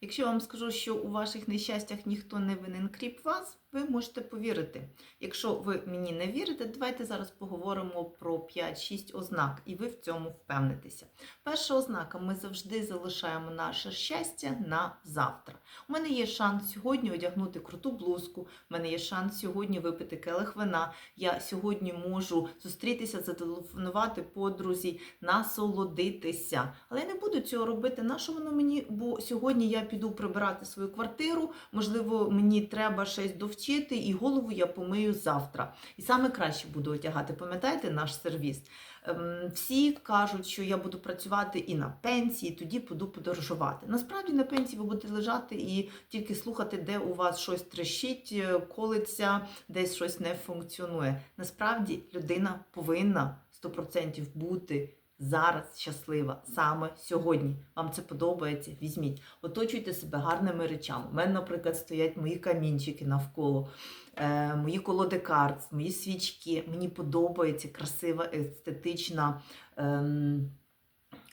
Якщо я вам скажу, що у ваших нещастях ніхто не винен, кріп вас, ви можете повірити. Якщо ви мені не вірите, давайте зараз поговоримо про 5-6 ознак, і ви в цьому впевнитеся. Перша ознака: ми завжди залишаємо наше щастя на завтра. У мене є шанс сьогодні одягнути круту блузку, у мене є шанс сьогодні випити келих вина. Я сьогодні можу зустрітися, зателефонувати подрузі, насолодитися. Але я не буду цього робити. На що воно мені? Бо сьогодні я піду прибирати свою квартиру. Можливо, мені треба щось довчити, і голову я помию завтра. І саме краще буду одягати. Пам'ятаєте наш сервіс? Ем, Всі кажуть, що я буду працювати і на пенсії, тоді буду подорожувати. Насправді на пенсії ви будете лежати і тільки слухати, де у вас щось трещить, е, колиться, десь щось не функціонує. Насправді людина повинна 100% бути зараз щаслива саме сьогодні. Вам це подобається? Візьміть, оточуйте себе гарними речами. У мене, наприклад, стоять мої камінчики навколо, е, мої колоди карт, мої свічки. Мені подобається красива, естетична.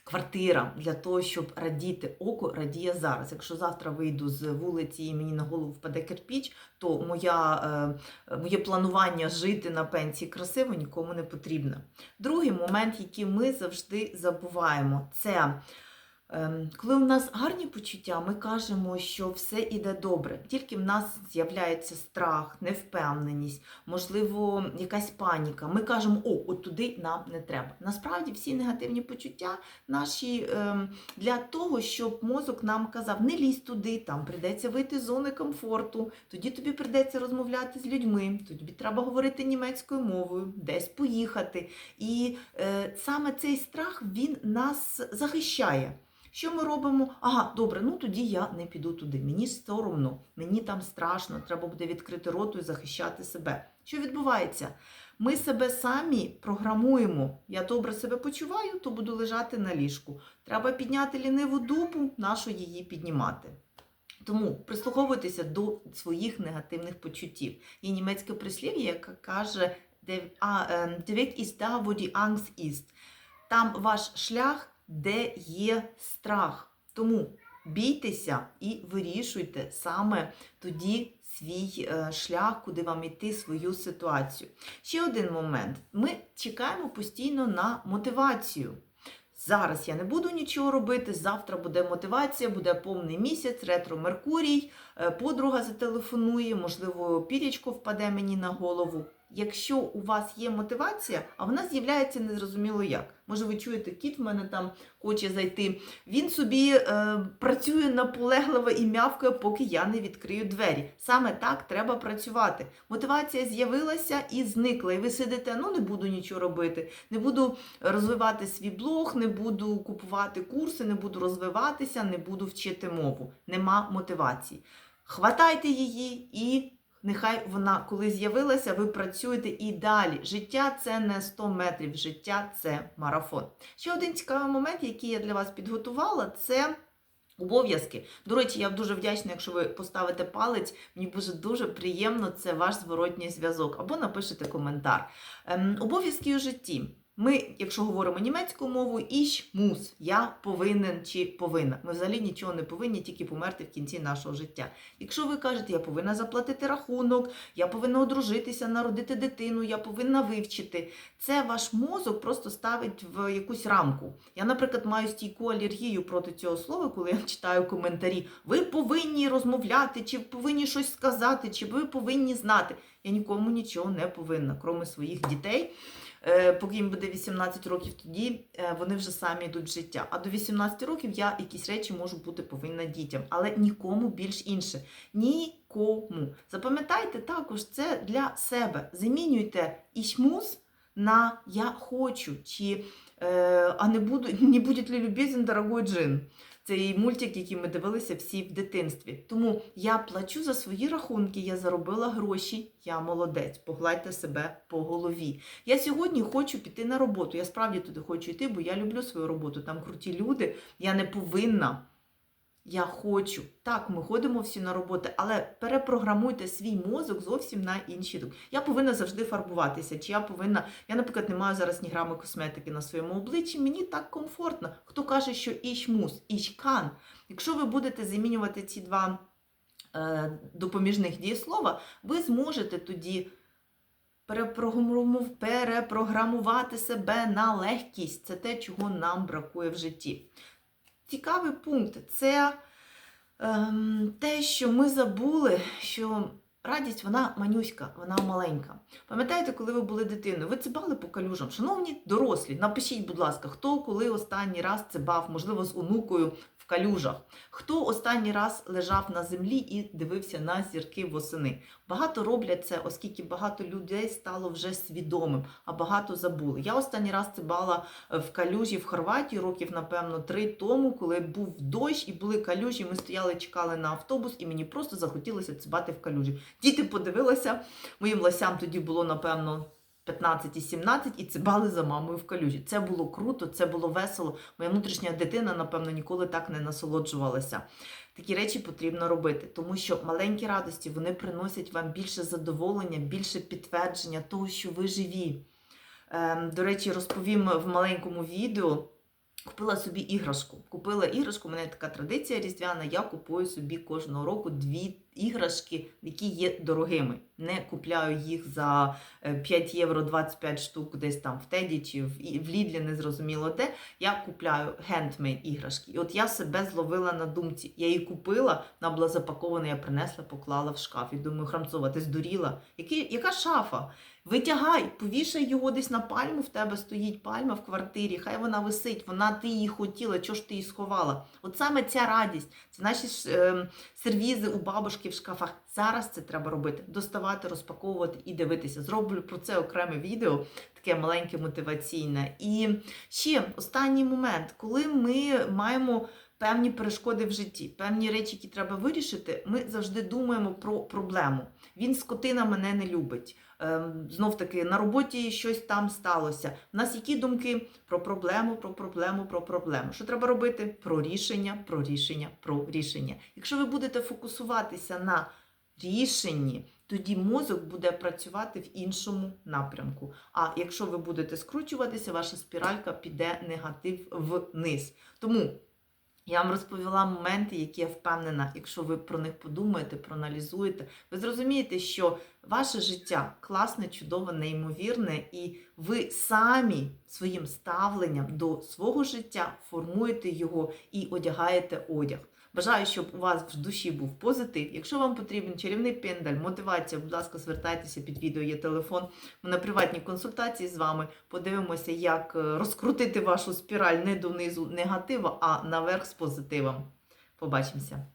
Квартира для того, щоб радіти око, радіє зараз. Якщо завтра вийду з вулиці і мені на голову впаде кирпіч, то моя, е, моє планування жити на пенсії красиво нікому не потрібно. Другий момент, який ми завжди забуваємо, це коли у нас гарні почуття, ми кажемо, що все іде добре. Тільки в нас з'являється страх, невпевненість, можливо, якась паніка. Ми кажемо, о, от туди нам не треба. Насправді всі негативні почуття наші ем, для того, щоб мозок нам казав, не лізь туди, там прийдеться вийти з зони комфорту, тоді тобі прийдеться розмовляти з людьми, тобі треба говорити німецькою мовою, десь поїхати. І е, саме цей страх він нас захищає. Що ми робимо? Ага, добре, ну тоді я не піду туди. Мені соромно, мені там страшно, треба буде відкрити роту і захищати себе. Що відбувається? Ми себе самі програмуємо. Я добре себе почуваю, то буду лежати на ліжку. Треба підняти ліниву дупу, нашу її піднімати. Тому прислуховуйтеся до своїх негативних почуттів. Є німецьке прислів'я, яке каже: «Der а, ем, «Der Weg ist da, wo die Angst ist». Там ваш шлях, де є страх. Тому бійтеся і вирішуйте саме тоді свій е, шлях, куди вам йти, свою ситуацію. Ще один момент: ми чекаємо постійно на мотивацію. Зараз я не буду нічого робити. Завтра буде мотивація, буде повний місяць, ретро Меркурій, е, подруга зателефонує, можливо, пірічко впаде мені на голову. Якщо у вас є мотивація, а вона з'являється незрозуміло як. Може, ви чуєте, кіт в мене там хоче зайти. Він собі е, працює наполегливо і м'явкає, поки я не відкрию двері. Саме так треба працювати. Мотивація з'явилася і зникла. І ви сидите, ну не буду нічого робити, не буду розвивати свій блог, не буду купувати курси, не буду розвиватися, не буду вчити мову. Нема мотивації. Хватайте її і. Нехай вона, коли з'явилася, ви працюєте і далі. Життя це не 100 метрів, життя це марафон. Ще один цікавий момент, який я для вас підготувала, це обов'язки. До речі, я дуже вдячна, якщо ви поставите палець, мені буде дуже приємно, це ваш зворотній зв'язок, або напишете коментар. Ем, обов'язки у житті. Ми, якщо говоримо німецькою мовою, іш мус, я повинен чи повинна. Ми взагалі нічого не повинні, тільки померти в кінці нашого життя. Якщо ви кажете, я повинна заплатити рахунок, я повинна одружитися, народити дитину, я повинна вивчити, це ваш мозок просто ставить в якусь рамку. Я, наприклад, маю стійку алергію проти цього слова, коли я читаю коментарі. Ви повинні розмовляти, чи повинні щось сказати, чи ви повинні знати. Я нікому нічого не повинна, крім своїх дітей. Е, Поки їм буде 18 років, тоді е, вони вже самі йдуть в життя. А до 18 років я якісь речі можу бути повинна дітям, але нікому більш інше. Нікому. Запам'ятайте також це для себе. Замінюйте ішмус на я хочу, чи е, а не буду, не буде ли любезен дорогой джин. Цей мультик, який ми дивилися всі в дитинстві. Тому я плачу за свої рахунки, я заробила гроші, я молодець. Погладьте себе по голові. Я сьогодні хочу піти на роботу. Я справді туди хочу йти, бо я люблю свою роботу. Там круті люди. Я не повинна Я хочу. Так, ми ходимо всі на роботи, але перепрограмуйте свій мозок зовсім на інші думки. Я повинна завжди фарбуватися. Чи я повинна. Я, наприклад, не маю зараз ні грами косметики на своєму обличчі. Мені так комфортно. Хто каже, що іч мус, іч кан. Якщо ви будете замінювати ці два е, допоміжних дієслова, ви зможете тоді перепрограмувати себе на легкість. Це те, чого нам бракує в житті. Цікавий пункт це ем, те, що ми забули, що радість вона манюська, вона маленька. Пам'ятаєте, коли ви були дитиною, ви цибали по калюжам? Шановні дорослі, напишіть, будь ласка, хто коли останній раз цибав, можливо, з онукою в калюжах, хто останній раз лежав на землі і дивився на зірки восени. Багато роблять це, оскільки багато людей стало вже свідомим, а багато забули. Я останній раз цибала е, в калюжі в Хорватії років, напевно, три тому, коли був дощ і були калюжі. Ми стояли, чекали на автобус, і мені просто захотілося цибати в калюжі. Діти подивилися, моїм лосям тоді було, напевно. 15 і 17 і цибали за мамою в калюжі. Це було круто, це було весело. Моя внутрішня дитина, напевно, ніколи так не насолоджувалася. Такі речі потрібно робити, тому що маленькі радості вони приносять вам більше задоволення, більше підтвердження того, що ви живі. Ем, до речі, розповім в маленькому відео. Купила собі іграшку. Купила іграшку, у мене така традиція різдвяна. Я купую собі кожного року дві іграшки, які є дорогими. Не купляю їх за е, 5 євро 25 штук десь там в Теді чи в, Лідлі, не зрозуміло де. Я купляю хендмейд іграшки. І от я себе зловила на думці. Я її купила, вона була запакована, я принесла, поклала в шкаф. І думаю, Храмцова, ти здуріла? Які, яка шафа? Витягай, повішай його десь на пальму, в тебе стоїть пальма в квартирі, хай вона висить, вона ти її хотіла, чого ж ти її сховала? От саме ця радість, це наші ж, е, сервізи у бабушки в шкафах. Зараз це треба робити: доставати, розпаковувати і дивитися. Зроблю про це окреме відео, таке маленьке мотиваційне. І ще останній момент, коли ми маємо. Певні перешкоди в житті, певні речі, які треба вирішити, ми завжди думаємо про проблему. Він скотина мене не любить. Ем, знов таки на роботі щось там сталося. У нас які думки про проблему, про проблему, про проблему. Що треба робити? Про рішення, про рішення, про рішення. Якщо ви будете фокусуватися на рішенні, тоді мозок буде працювати в іншому напрямку. А якщо ви будете скручуватися, ваша спіралька піде негатив вниз. Тому я вам розповіла моменти, які я впевнена, якщо ви про них подумаєте, проаналізуєте, ви зрозумієте, що ваше життя класне, чудове, неймовірне, і ви самі своїм ставленням до свого життя формуєте його і одягаєте одяг. Бажаю, щоб у вас в душі був позитив. Якщо вам потрібен чарівний пендаль, мотивація, будь ласка, звертайтеся під відео, є телефон. Ми на приватній консультації з вами подивимося, як е, розкрутити вашу спіраль не донизу негатива, а наверх з позитивом. Побачимося!